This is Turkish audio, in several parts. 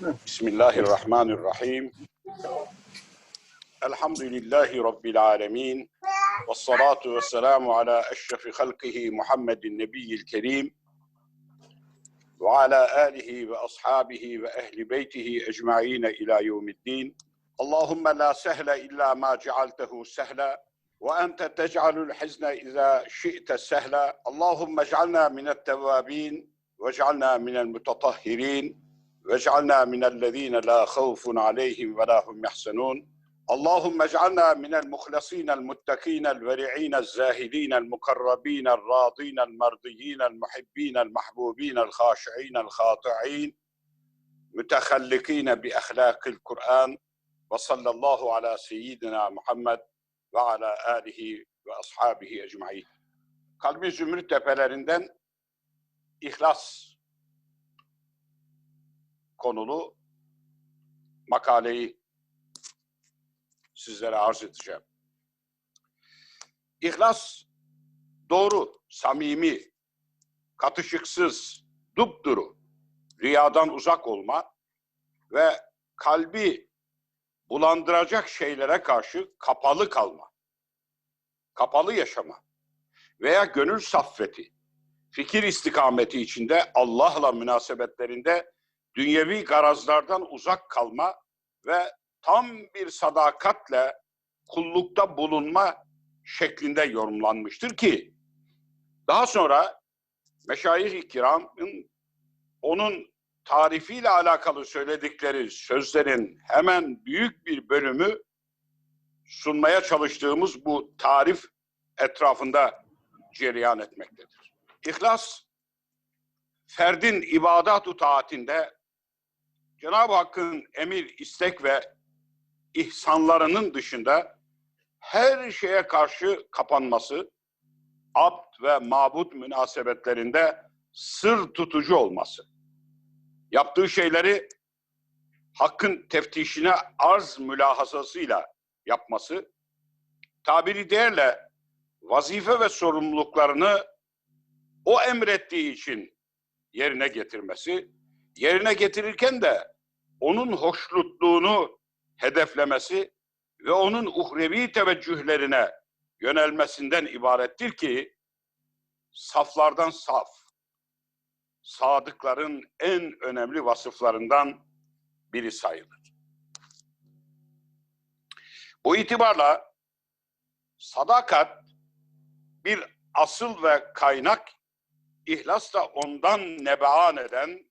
بسم الله الرحمن الرحيم. الحمد لله رب العالمين والصلاة والسلام على أشرف خلقه محمد النبي الكريم وعلى آله وأصحابه وأهل بيته أجمعين إلى يوم الدين. اللهم لا سهل إلا ما جعلته سهلا وأنت تجعل الحزن إذا شئت سهلا. اللهم اجعلنا من التوابين واجعلنا من المتطهرين. واجعلنا من الذين لا خوف عليهم ولا هم يحزنون اللهم اجعلنا من المخلصين المتقين الورعين الزاهدين المقربين الراضين المرضيين المحبين المحبوبين الخاشعين الخاطعين متخلقين بأخلاق القرآن وصلى الله على سيدنا محمد وعلى آله وأصحابه أجمعين. Kalbi zümrüt tepelerinden ihlas konulu makaleyi sizlere arz edeceğim. İhlas doğru, samimi, katışıksız, dupduru, riyadan uzak olma ve kalbi bulandıracak şeylere karşı kapalı kalma, kapalı yaşama veya gönül saffeti, fikir istikameti içinde Allah'la münasebetlerinde dünyevi garazlardan uzak kalma ve tam bir sadakatle kullukta bulunma şeklinde yorumlanmıştır ki daha sonra meşayih-i kiramın onun tarifiyle alakalı söyledikleri sözlerin hemen büyük bir bölümü sunmaya çalıştığımız bu tarif etrafında cereyan etmektedir. İhlas, ferdin ibadat-ı taatinde Cenab-ı Hakk'ın emir, istek ve ihsanlarının dışında her şeye karşı kapanması, abd ve mabut münasebetlerinde sır tutucu olması, yaptığı şeyleri Hakk'ın teftişine arz mülahazasıyla yapması, tabiri değerle vazife ve sorumluluklarını o emrettiği için yerine getirmesi, yerine getirirken de onun hoşnutluğunu hedeflemesi ve onun uhrevi teveccühlerine yönelmesinden ibarettir ki saflardan saf, sadıkların en önemli vasıflarından biri sayılır. Bu itibarla sadakat bir asıl ve kaynak İhlas da ondan nebaan eden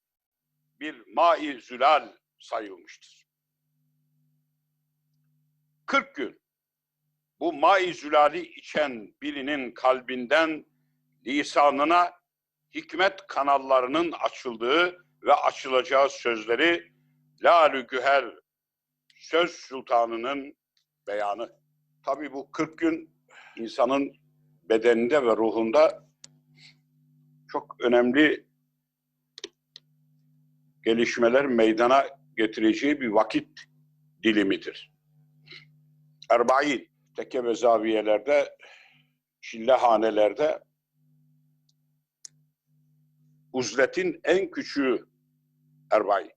bir mai zülal sayılmıştır. 40 gün bu mai zülali içen birinin kalbinden lisanına hikmet kanallarının açıldığı ve açılacağı sözleri Lalü Güher söz sultanının beyanı. Tabii bu 40 gün insanın bedeninde ve ruhunda çok önemli gelişmeler meydana getireceği bir vakit dilimidir. Erbain, tekke ve zaviyelerde, çillehanelerde uzletin en küçüğü Erbain.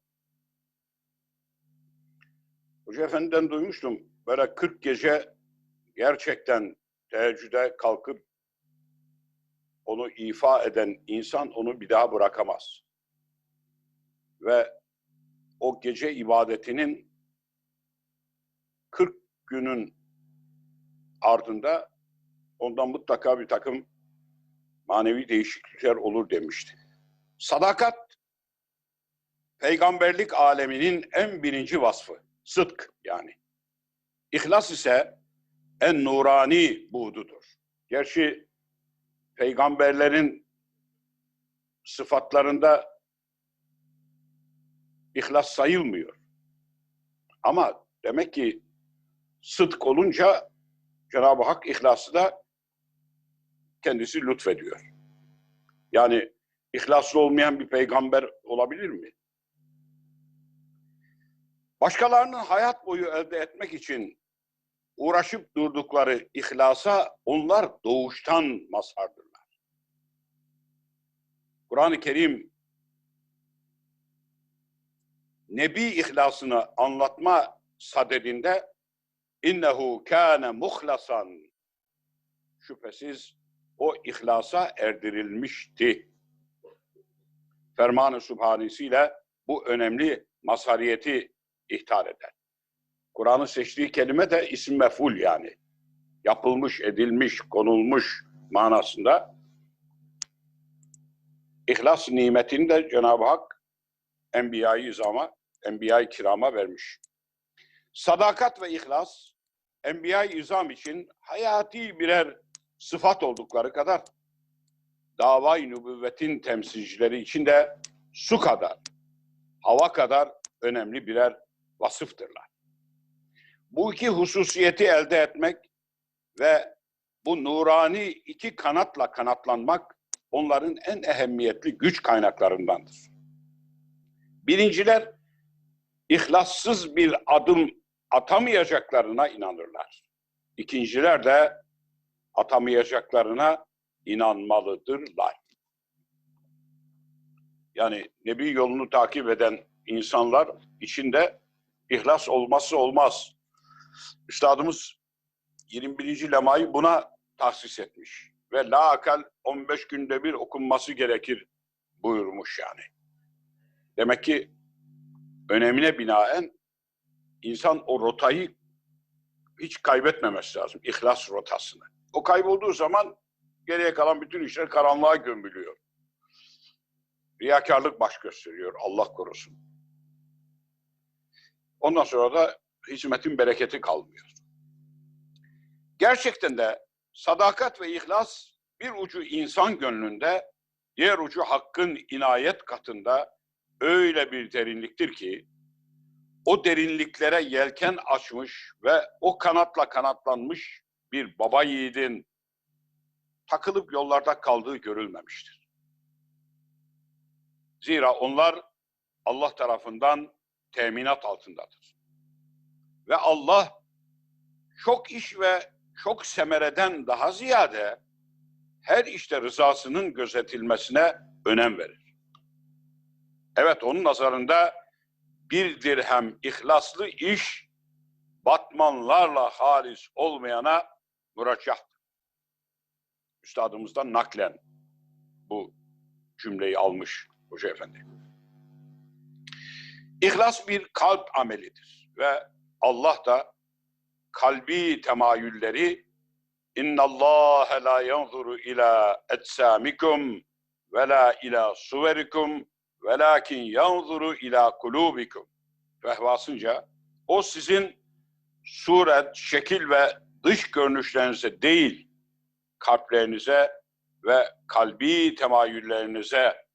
Hoca Efendi'den duymuştum. Böyle 40 gece gerçekten teheccüde kalkıp onu ifa eden insan onu bir daha bırakamaz. Ve o gece ibadetinin 40 günün ardında ondan mutlaka bir takım manevi değişiklikler olur demişti. Sadakat, peygamberlik aleminin en birinci vasfı. Sıdk yani. İhlas ise en nurani buğdudur. Gerçi peygamberlerin sıfatlarında ihlas sayılmıyor. Ama demek ki sıdk olunca Cenab-ı Hak ihlası da kendisi lütfediyor. Yani ihlaslı olmayan bir peygamber olabilir mi? Başkalarının hayat boyu elde etmek için uğraşıp durdukları ihlasa onlar doğuştan mazhardırlar. Kur'an-ı Kerim Nebi ihlasını anlatma sadedinde innehu kâne muhlasan şüphesiz o ihlasa erdirilmişti. Ferman-ı Sübhanesiyle bu önemli mazhariyeti ihtar eder. Kur'an'ın seçtiği kelime de isim mef'ul yani. Yapılmış, edilmiş, konulmuş manasında. İhlas nimetini de Cenab-ı Hak Enbiya-i İzam'a, Enbiya-i Kiram'a vermiş. Sadakat ve ihlas, Enbiya-i İzam için hayati birer sıfat oldukları kadar davay nübüvvetin temsilcileri için de su kadar, hava kadar önemli birer vasıftırlar. Bu iki hususiyeti elde etmek ve bu nurani iki kanatla kanatlanmak onların en ehemmiyetli güç kaynaklarındandır. Birinciler ihlassız bir adım atamayacaklarına inanırlar. İkinciler de atamayacaklarına inanmalıdırlar. Yani Nebi yolunu takip eden insanlar içinde ihlas olması olmaz. Üstadımız 21. lemayı buna tahsis etmiş. Ve la akal 15 günde bir okunması gerekir buyurmuş yani. Demek ki önemine binaen insan o rotayı hiç kaybetmemesi lazım. İhlas rotasını. O kaybolduğu zaman geriye kalan bütün işler karanlığa gömülüyor. Riyakarlık baş gösteriyor. Allah korusun. Ondan sonra da hizmetin bereketi kalmıyor. Gerçekten de sadakat ve ihlas bir ucu insan gönlünde, diğer ucu hakkın inayet katında öyle bir derinliktir ki o derinliklere yelken açmış ve o kanatla kanatlanmış bir baba yiğidin takılıp yollarda kaldığı görülmemiştir. Zira onlar Allah tarafından teminat altındadır. Ve Allah çok iş ve çok semereden daha ziyade her işte rızasının gözetilmesine önem verir. Evet onun nazarında bir dirhem ihlaslı iş batmanlarla halis olmayana müracahtır. Üstadımızdan naklen bu cümleyi almış Hoca Efendi. İhlas bir kalp amelidir ve Allah da kalbi temayülleri Allah la yanzuru ila etsamikum ve la ila suverikum velakin yanzuru ila kulubikum. Fehvasınca o sizin suret, şekil ve dış görünüşlerinize değil, kalplerinize ve kalbi temayüllerinize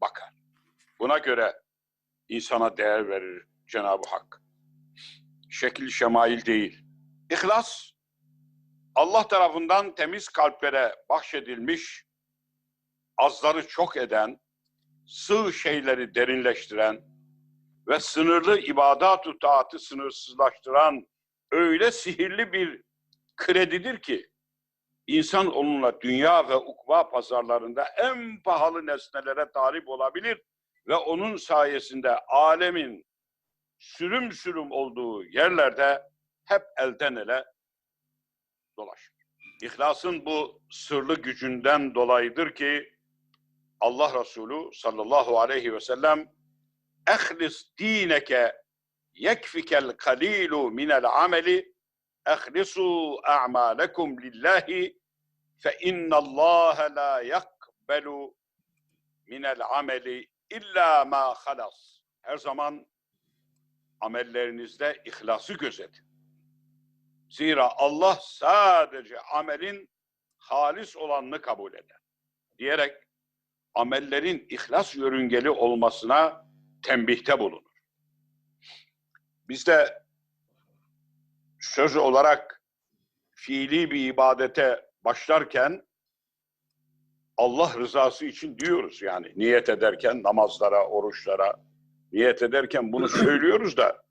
bakar. Buna göre insana değer verir Cenab-ı Hak. Şekil şemail değil. İhlas, Allah tarafından temiz kalplere bahşedilmiş, azları çok eden, sığ şeyleri derinleştiren ve sınırlı ibadat-ı taatı sınırsızlaştıran öyle sihirli bir kredidir ki, insan onunla dünya ve ukva pazarlarında en pahalı nesnelere talip olabilir ve onun sayesinde alemin sürüm sürüm olduğu yerlerde hep elden ele dolaşır. İhlasın bu sırlı gücünden dolayıdır ki Allah Resulü sallallahu aleyhi ve sellem ehlis dineke yekfikel kalilu minel ameli ehlisu a'malekum lillahi fe innallâhe la yakbelu minel ameli illa ma halas. Her zaman amellerinizde ihlası gözetin. Zira Allah sadece amelin halis olanını kabul eder. Diyerek amellerin ihlas yörüngeli olmasına tembihte bulunur. Biz de söz olarak fiili bir ibadete başlarken Allah rızası için diyoruz yani niyet ederken namazlara, oruçlara niyet ederken bunu söylüyoruz da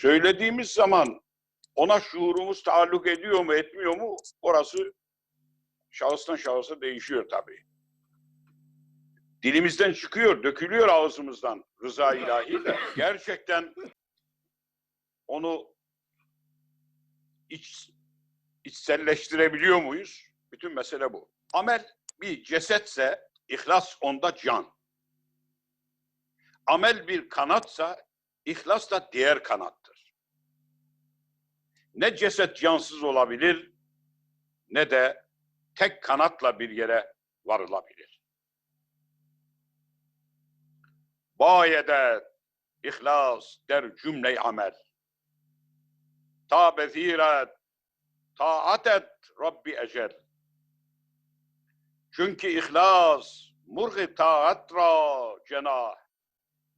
söylediğimiz zaman ona şuurumuz taalluk ediyor mu etmiyor mu orası şahıstan şahısa değişiyor tabii. Dilimizden çıkıyor, dökülüyor ağzımızdan rıza ilahi de gerçekten onu iç, içselleştirebiliyor muyuz? Bütün mesele bu. Amel bir cesetse ihlas onda can. Amel bir kanatsa ihlas da diğer kanattır. Ne ceset cansız olabilir ne de tek kanatla bir yere varılabilir. Bayede ihlas der cümle amel. Ta beziret taat et Rabbi ecel. Çünkü ihlas murgi taat ra cenah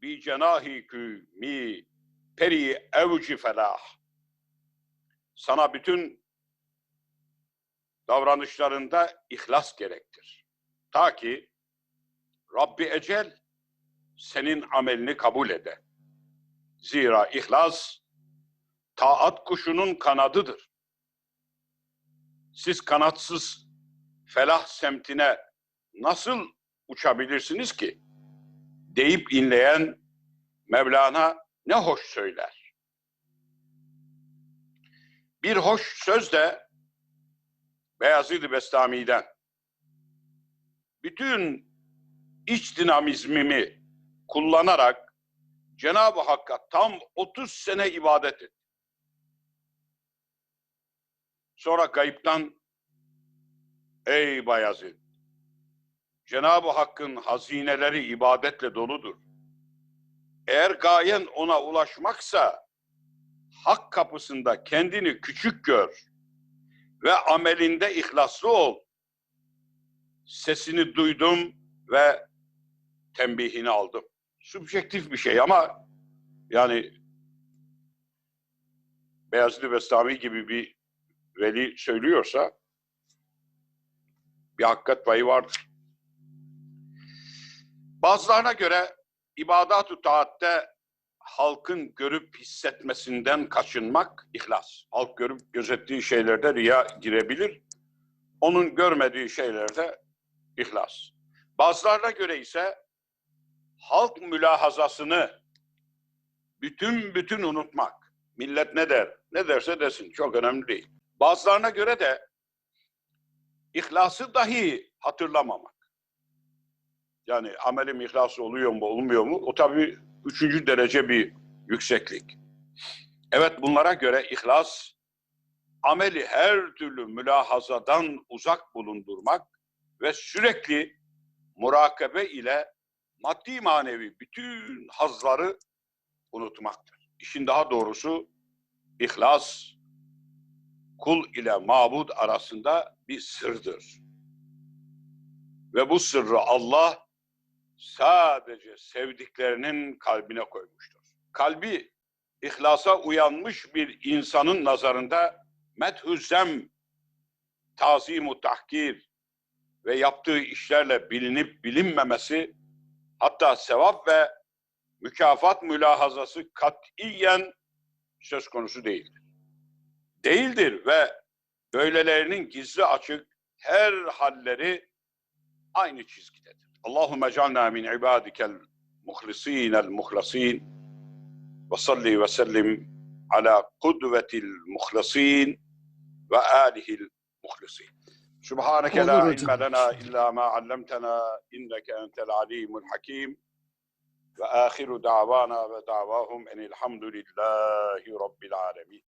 bi cenahi kü mi peri evci felah. Sana bütün davranışlarında ihlas gerektir. Ta ki Rabbi ecel senin amelini kabul ede. Zira ihlas taat kuşunun kanadıdır. Siz kanatsız felah semtine nasıl uçabilirsiniz ki? Deyip inleyen Mevlana ne hoş söyler. Bir hoş söz de Beyazid-i Bestami'den bütün iç dinamizmimi kullanarak Cenab-ı Hakk'a tam 30 sene ibadet et. Sonra gayiptan ey Bayazid Cenab-ı Hakk'ın hazineleri ibadetle doludur. Eğer gayen ona ulaşmaksa hak kapısında kendini küçük gör ve amelinde ihlaslı ol. Sesini duydum ve tembihini aldım. Subjektif bir şey ama yani Beyazlı Bestami gibi bir veli söylüyorsa bir hakikat payı vardır. Bazılarına göre ibadat-ı taatte halkın görüp hissetmesinden kaçınmak ihlas. Halk görüp gözettiği şeylerde riya girebilir. Onun görmediği şeylerde ihlas. Bazılarına göre ise halk mülahazasını bütün bütün unutmak. Millet ne der? Ne derse desin. Çok önemli değil. Bazılarına göre de ihlası dahi hatırlamamak. Yani amelim ihlası oluyor mu olmuyor mu? O tabii üçüncü derece bir yükseklik. Evet bunlara göre ihlas ameli her türlü mülahazadan uzak bulundurmak ve sürekli murakabe ile maddi manevi bütün hazları unutmaktır. İşin daha doğrusu ihlas kul ile mabud arasında bir sırdır. Ve bu sırrı Allah sadece sevdiklerinin kalbine koymuştur. Kalbi ihlasa uyanmış bir insanın nazarında methüzzem, tazimu tahkir ve yaptığı işlerle bilinip bilinmemesi hatta sevap ve mükafat mülahazası katiyen söz konusu değildir. Değildir ve böylelerinin gizli açık her halleri aynı çizgidedir. Allahümme ec'alna min ibadikel muhlisinel muhlasin ve salli ve sellim ala kudvetil muhlasin ve alihil muhlisin. سبحانك لا علم لنا إلا ما علمتنا إنك أنت العليم الحكيم. وآخر دعوانا ودعواهم أن الحمد لله رب العالمين.